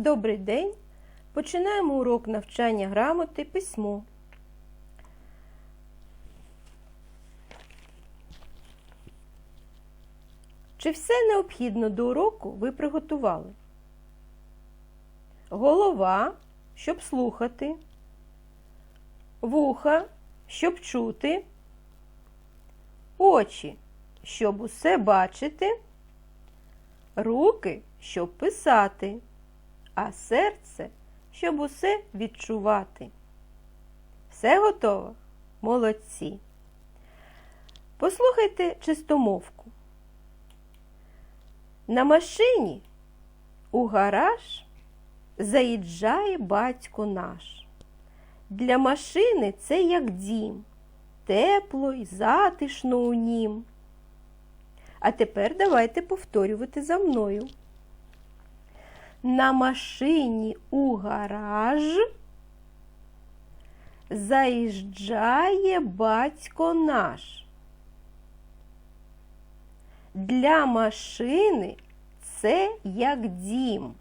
Добрий день! Починаємо урок навчання грамоти письмо. Чи все необхідно до уроку ви приготували? Голова, щоб слухати, вуха, щоб чути, очі, щоб усе бачити, руки, щоб писати, а серце, щоб усе відчувати. Все готово? Молодці. Послухайте чистомовку. На машині у гараж заїжджає батько наш. Для машини це як дім, тепло й затишно у нім. А тепер давайте повторювати за мною. На машині у гараж заїжджає батько наш. Для машини це як дім.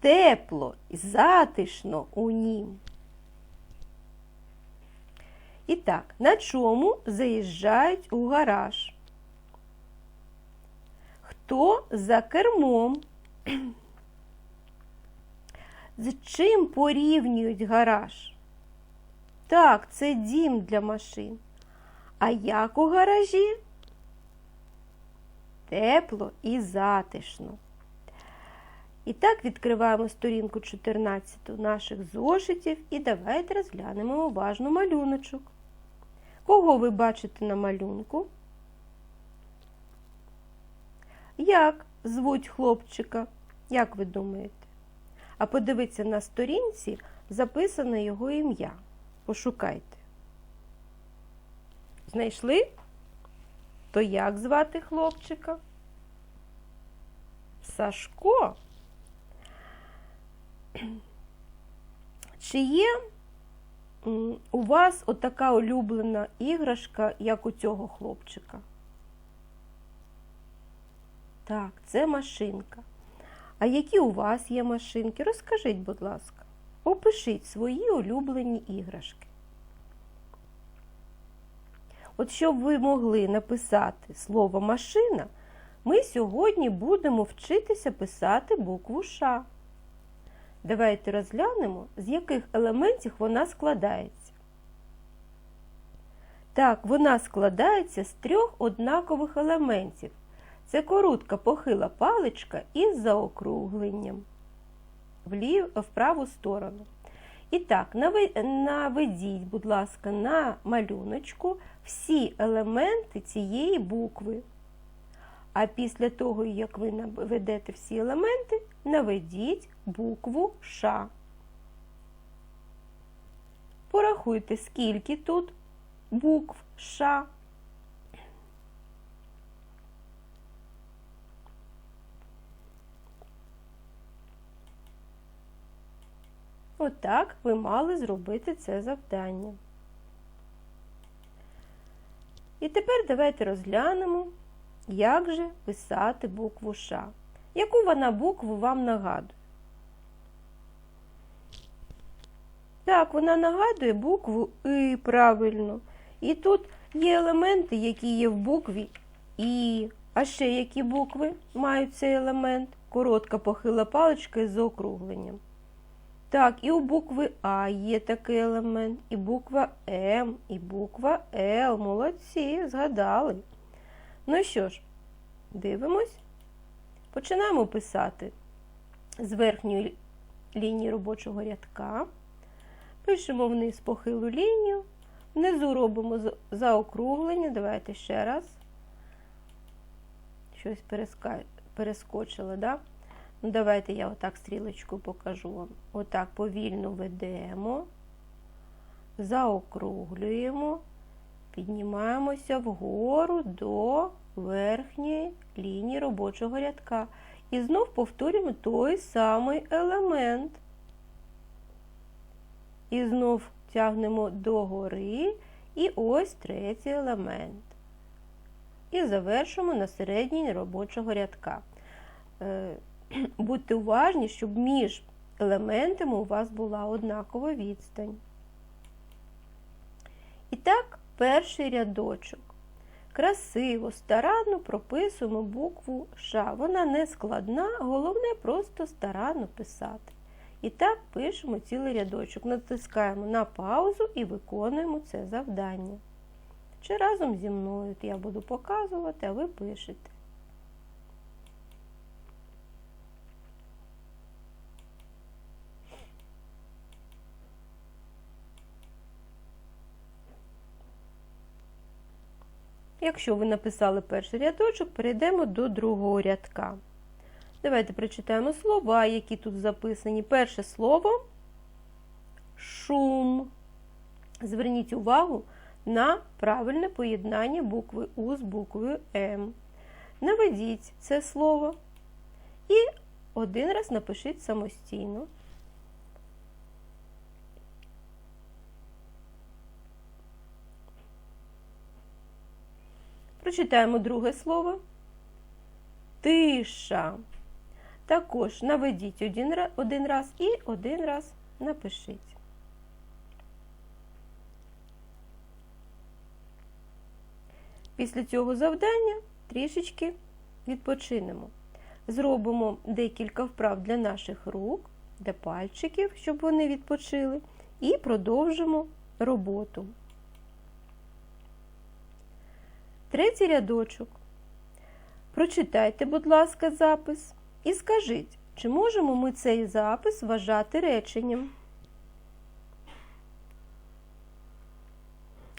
Тепло і затишно у нім. І так, на чому заїжджають у гараж? Хто за кермом? З чим порівнюють гараж? Так, це дім для машин. А як у гаражі? Тепло і затишно. І так відкриваємо сторінку 14 наших зошитів і давайте розглянемо уважно малюночок. Кого ви бачите на малюнку? Як звуть хлопчика? Як ви думаєте? А подивіться на сторінці записане його ім'я. Пошукайте. Знайшли? То як звати хлопчика? Сашко. Чи є у вас отака улюблена іграшка, як у цього хлопчика? Так, це машинка. А які у вас є машинки? Розкажіть, будь ласка, опишіть свої улюблені іграшки. От щоб ви могли написати слово машина, ми сьогодні будемо вчитися писати букву Ш. Давайте розглянемо, з яких елементів вона складається. Так, вона складається з трьох однакових елементів. Це коротка похила паличка із заокругленням влів, в праву сторону. І так, наведіть, будь ласка, на малюночку всі елементи цієї букви. А після того, як ви наведете всі елементи, наведіть букву Ш. Порахуйте, скільки тут букв Ш. Отак ви мали зробити це завдання. І тепер давайте розглянемо, як же писати букву Ш. Яку вона букву вам нагадує? Так, вона нагадує букву І правильно. І тут є елементи, які є в букві І. А ще які букви мають цей елемент? Коротка похила паличка із заокругленням. Так, і у букви А є такий елемент, і буква М, і буква Л. Молодці, згадали. Ну що ж, дивимось. Починаємо писати з верхньої лінії робочого рядка. Пишемо вниз похилу лінію, внизу робимо заокруглення. Давайте ще раз. Щось перескочило, да? Ну, Давайте я отак стрілочку покажу вам. Отак повільно ведемо, заокруглюємо, піднімаємося вгору до верхньої лінії робочого рядка. І знов повторюємо той самий елемент. І знов тягнемо догори. І ось третій елемент. І завершимо на середній робочого рядка. Будьте уважні, щоб між елементами у вас була однакова відстань. І так, перший рядочок. Красиво, старанно прописуємо букву Ш. Вона не складна, головне просто старанно писати. І так пишемо цілий рядочок. Натискаємо на паузу і виконуємо це завдання. Чи разом зі мною я буду показувати, а ви пишете. Якщо ви написали перший рядочок, перейдемо до другого рядка. Давайте прочитаємо слова, які тут записані. Перше слово шум. Зверніть увагу на правильне поєднання букви У з буквою М. Наведіть це слово і один раз напишіть самостійно. Прочитаємо друге слово. Тиша. Також наведіть один, раз і один раз напишіть. Після цього завдання трішечки відпочинемо. Зробимо декілька вправ для наших рук, для пальчиків, щоб вони відпочили, і продовжимо роботу. Третій рядочок. Прочитайте, будь ласка, запис і скажіть, чи можемо ми цей запис вважати реченням?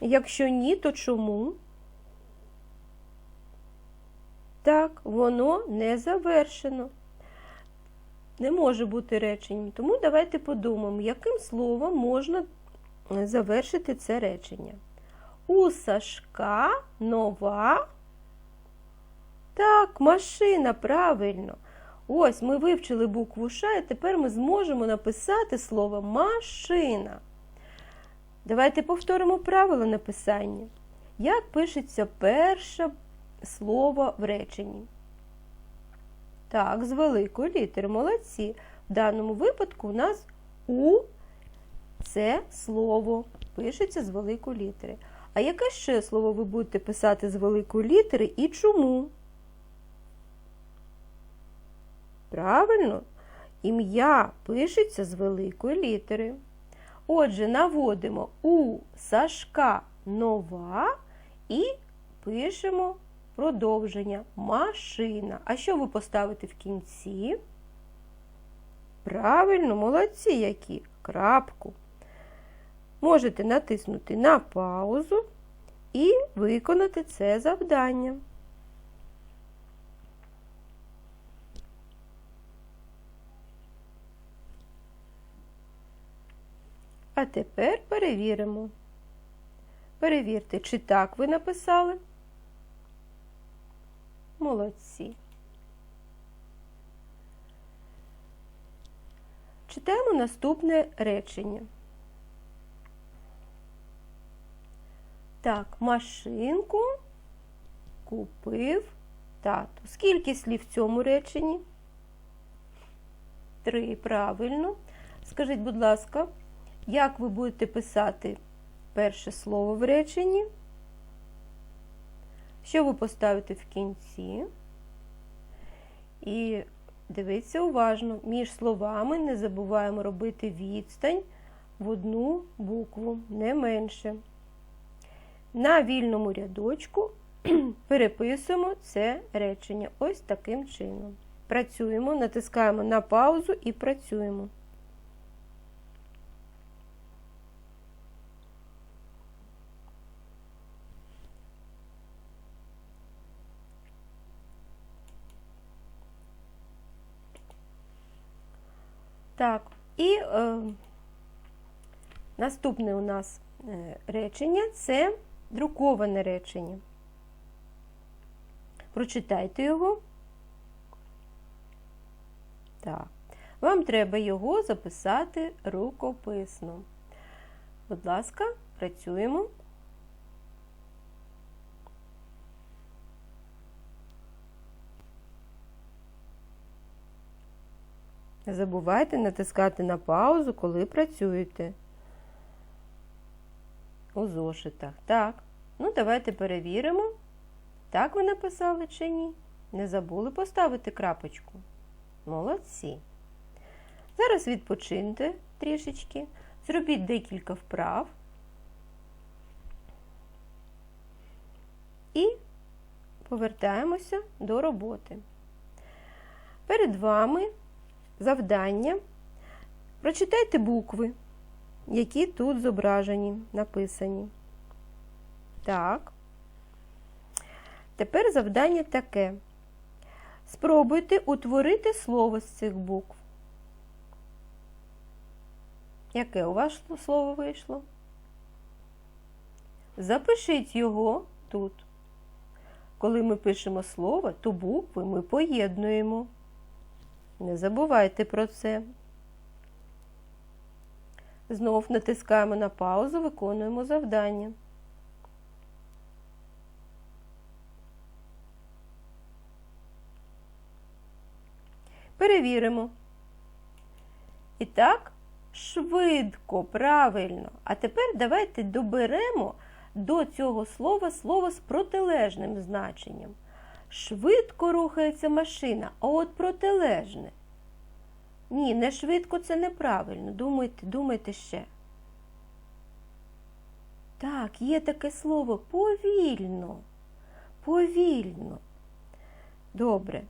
Якщо ні, то чому? Так, воно не завершено. Не може бути реченням. Тому давайте подумаємо, яким словом можна завершити це речення. У Сашка нова. Так, машина, правильно. Ось ми вивчили букву Ш, і тепер ми зможемо написати слово машина. Давайте повторимо правило написання. Як пишеться перше слово в реченні? Так, з великої літери. Молодці. В даному випадку у нас У це слово пишеться з великої літери. А яке ще слово ви будете писати з великої літери і чому? Правильно, ім'я пишеться з великої літери. Отже, наводимо у Сашка нова і пишемо продовження машина. А що ви поставите в кінці? Правильно, молодці які. Крапку. Можете натиснути на паузу і виконати це завдання. А тепер перевіримо. Перевірте, чи так ви написали. Молодці. Читаємо наступне речення. Так, машинку купив тату. Скільки слів в цьому реченні? Три, правильно. Скажіть, будь ласка, як ви будете писати перше слово в реченні? Що ви поставите в кінці? І дивіться уважно, між словами не забуваємо робити відстань в одну букву, не менше. На вільному рядочку переписуємо це речення ось таким чином. Працюємо, натискаємо на паузу і працюємо. Так, і е, наступне у нас е, речення це друковане речення. Прочитайте його. Так. Вам треба його записати рукописно. Будь ласка, працюємо. Не забувайте натискати на паузу, коли працюєте у зошитах. Так, ну давайте перевіримо, так ви написали чи ні. Не забули поставити крапочку. Молодці. Зараз відпочиньте трішечки, зробіть декілька вправ. І повертаємося до роботи. Перед вами завдання. Прочитайте букви, які тут зображені, написані. Так. Тепер завдання таке. Спробуйте утворити слово з цих букв. Яке у вас слово вийшло? Запишіть його тут. Коли ми пишемо слово, то букви ми поєднуємо. Не забувайте про це. Знов натискаємо на паузу, виконуємо завдання. Перевіримо. І так, швидко, правильно. А тепер давайте доберемо до цього слова слово з протилежним значенням. Швидко рухається машина, а от протилежне. Ні, не швидко це неправильно. Думайте, думайте ще. Так, є таке слово повільно. Повільно. Добре.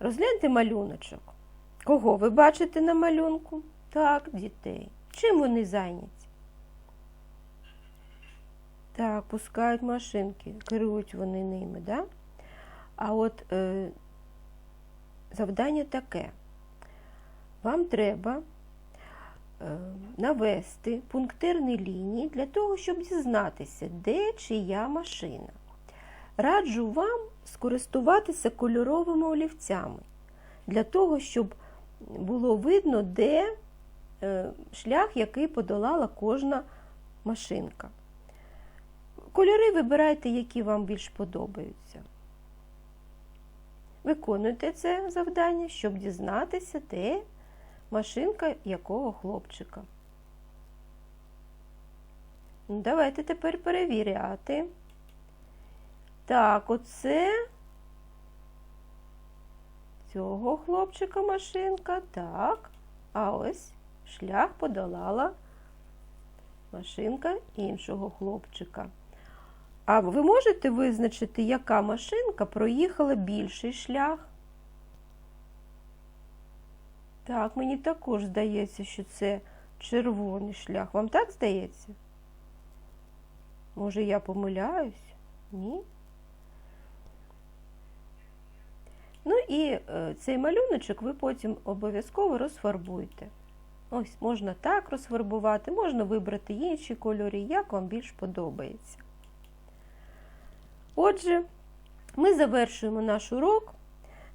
Розгляньте малюночок. Кого ви бачите на малюнку? Так, дітей. Чим вони зайняті? Так, пускають машинки, керують вони ними, да? А от е, завдання таке. Вам треба е, навести пунктирні лінії для того, щоб дізнатися, де чия машина. Раджу вам скористуватися кольоровими олівцями для того, щоб було видно, де е, шлях, який подолала кожна машинка. Кольори вибирайте, які вам більш подобаються. Виконуйте це завдання, щоб дізнатися, де машинка якого хлопчика. Ну, Давайте тепер перевіряти. Так, оце цього хлопчика машинка. Так. А ось шлях подолала машинка іншого хлопчика. А ви можете визначити, яка машинка проїхала більший шлях? Так, мені також здається, що це червоний шлях. Вам так здається? Може, я помиляюсь? Ні? Ну і е, цей малюночок ви потім обов'язково розфарбуйте. Ось, можна так розфарбувати, можна вибрати інші кольори, як вам більш подобається. Отже, ми завершуємо наш урок.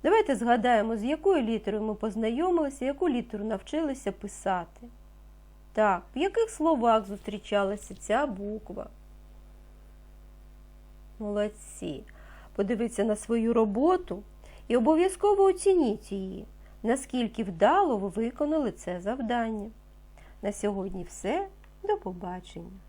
Давайте згадаємо, з якою літерою ми познайомилися, яку літеру навчилися писати. Так, в яких словах зустрічалася ця буква? Молодці. Подивіться на свою роботу і обов'язково оцініть її, наскільки вдало ви виконали це завдання. На сьогодні все. До побачення!